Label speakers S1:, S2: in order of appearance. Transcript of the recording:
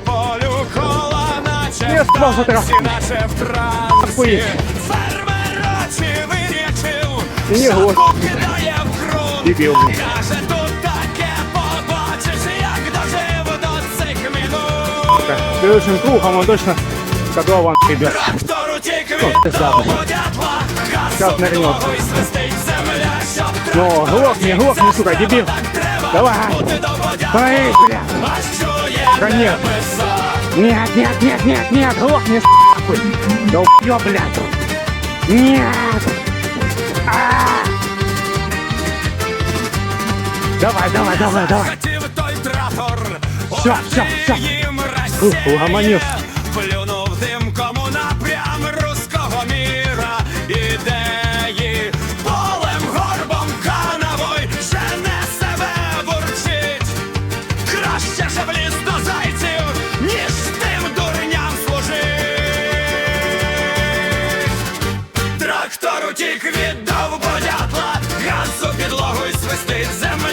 S1: по полю кола, наче
S2: що
S1: танці, наче в трансі. Фермер очі вирячив, шапку кидає в.
S2: Дебіл.
S1: Каже, тут таке побачиш, як дожив до цих минут.
S2: Следующим кругом он точно котлован идет.
S1: Трактор утік
S2: Ну,
S1: від того дятла, земля, щоб
S2: Ну, глохни, глохни, сука, дебил. Давай.
S1: водятла.
S2: Бля.
S1: А чує
S2: Конечно.
S1: небеса.
S2: Нет, нет, нет, нет, нет, глохни, нахуй. Долбё, блядь. Нет. А! Давай, давай, давай, давай.
S1: Хотів той трактор,
S2: Всё, всё, всё.
S1: їм
S2: Ух,
S1: Росія. Трактор утік віддав бодятла, газ у підлогу й свистить земля.